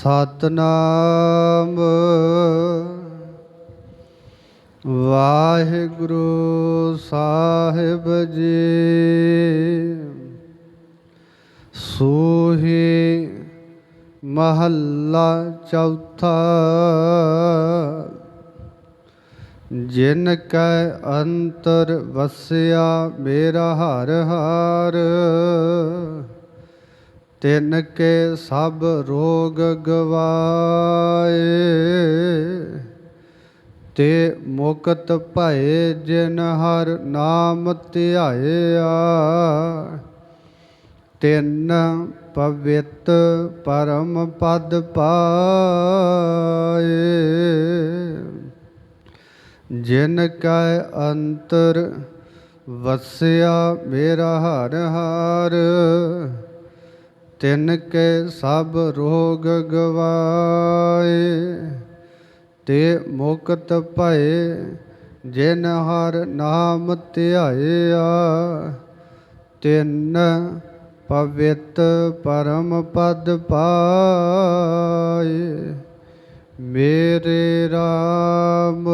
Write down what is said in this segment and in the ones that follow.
ਸਤਨਾਮ। ਵਾਹਿਗੁਰੂ ਸਾਹਿਬ ਜੀ ਸੋਹੀ ਮਹੱਲਾ ਚੌਥਾ। ਜਿਨ ਕੈ ਅੰਤਰ ਵਸਿਆ ਮੇਰਾ ਹਰ ਹਰ। ਤਿਨ ਕੇ ਸਭ ਰੋਗ ਗਵਾਏ, ਤੇ ਮੁਕਤ ਭਏ ਜਿਨ ਹਰ ਨਾਮ ਧਿਆਇਆ, ਤਿੰਨ ਪਵਿੱਤ ਪਰਮ ਪਦ ਪਾਏ। ਜਿਨ ਕੈ ਅੰਤਰ ਵਸਿਆ ਮੇਰਾ ਹਰ ਹਰ ਤਿਨ ਕੇ ਸਭ ਰੋਗ ਗਵਾਏ, ਤੇ ਮੁਕਤ ਭਏ ਜਿਨ ਹਰ ਨਾਮ ਧਿਆਇਆ, ਤਿਨ ਪਵਿੱਤ ਪਰਮ ਪਦ ਪਾਏ। ਮੇਰੇ RAM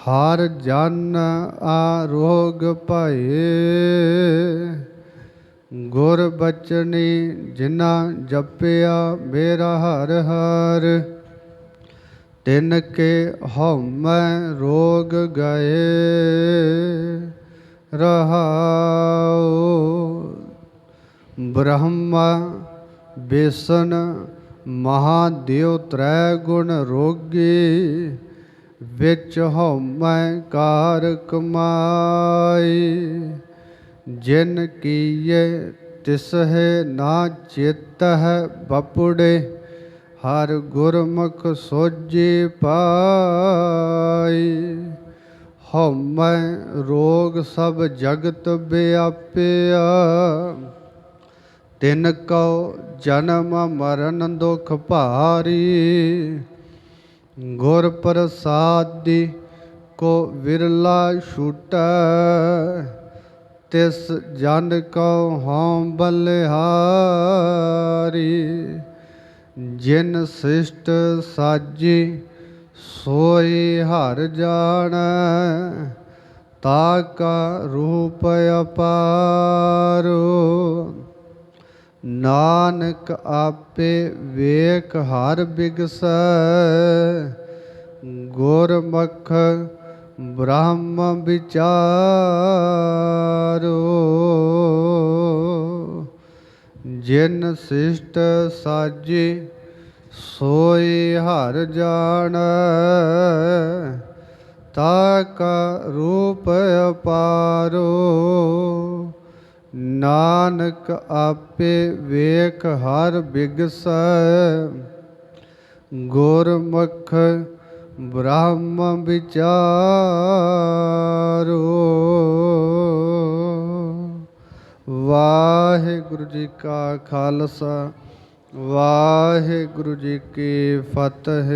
ਹਰ ਜਨ ਆਰੋਗ ਭਏ ਗੁਰ ਬਚਨੀ ਜਿਨਾ ਜਪਿਆ ਮੇਰਾ ਹਰ ਹਰ, ਤਿਨ ਕੇ ਹਉਮੈ ਰੋਗ ਗਏ ਰਹਾਉ। ਬ੍ਰਹਮਾ ਬੇਸਨ ਮਹਾਦੇਵ ਤ੍ਰੈ ਗੁਣ ਰੋਗੀ, ਵਿੱਚ ਹਉਮੈ ਕਾਰ ਕਮਾਈ। ਜਿਨ ਕੀਏ ਤਿਸ ਨਾ ਚਿਤ ਹੈ ਬਪੁੜੇ, ਹਰ ਗੁਰਮੁਖ ਸੋਜੀ ਪਾਈ। ਹਉਮੈ ਰੋਗ ਸਭ ਜਗਤ ਬਿਆਪਿਆ। ਤਿਨ ਕਉ ਜਨਮ ਮਰਨ ਦੁਖ ਭਾਰੀ। ਗੁਰ ਪ੍ਰਸਾਦੀ ਕੋ ਵਿਰਲਾ ਛੂਟੈ। ਤਿਸ ਜਨ ਕਉ ਹਉ ਬਲਿਹਾਰੀ, ਜਿਨ ਸਿਸ਼ਟ ਸਾਜੀ ਸੋਈ ਹਰ ਜਾਣ, ਤਾ ਕਾ ਰੂਪ ਅਪਾਰੋ। ਨਾਨਕ ਆਪੇ ਵੇਖ ਹਰ ਬਿਗਸੈ, ਗੁਰਮੁਖ ਬ੍ਰਹਮ ਵਿਚਾਰੋ, ਜਿਨ ਸਿਸ਼ਟ ਸਾਜੀ ਸੋਈ ਹਰ ਜਾਣ ਤਾ ਕਾ ਰੂਪ ਅਪਾਰੋ। ਨਾਨਕ ਆਪੇ ਵੇਖ ਹਰ ਬਿਗਸੈ, ਗੁਰਮੁਖ ਬ੍ਰਹਮ ਵਿਚਾਰੋ। ਵਾਹਿਗੁਰੂ ਜੀ ਕਾ ਖਾਲਸਾ ਵਾਹਿਗੁਰੂ ਜੀ ਕੀ ਫਤਿਹ।